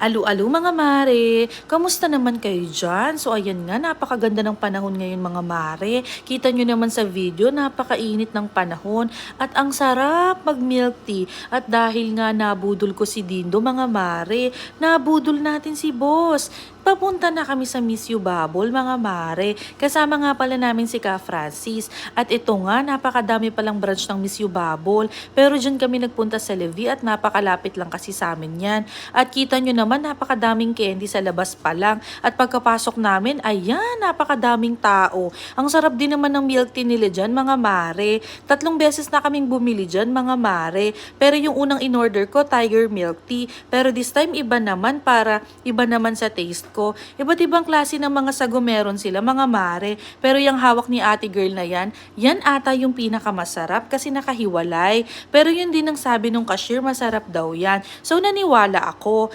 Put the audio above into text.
Alu-alu mga mare, kamusta naman kayo dyan? So ayan nga, napakaganda ng panahon ngayon mga mare. Kita nyo naman sa video, napakainit ng panahon at ang sarap mag milk tea. At dahil nga nabudol ko si Dindo mga mare, nabudol natin si boss. Papunta na kami sa Miss You Bubble, mga mare. Kasama nga pala namin si Ka Francis. At ito nga, napakadami palang branch ng Miss You Bubble. Pero dyan kami nagpunta sa Levi at napakalapit lang kasi sa amin yan. At kita nyo naman, napakadaming candy sa labas pa lang. At pagkapasok namin, ayan, napakadaming tao. Ang sarap din naman ng milk tea nila dyan, mga mare. Tatlong beses na kaming bumili dyan, mga mare. Pero yung unang in-order ko, tiger milk tea. Pero this time, iba naman para iba naman sa taste ko. Iba't ibang klase ng mga sago meron sila, mga mare. Pero yung hawak ni ate girl na yan, yan ata yung pinakamasarap kasi nakahiwalay. Pero yun din ang sabi nung cashier, masarap daw yan. So naniwala ako.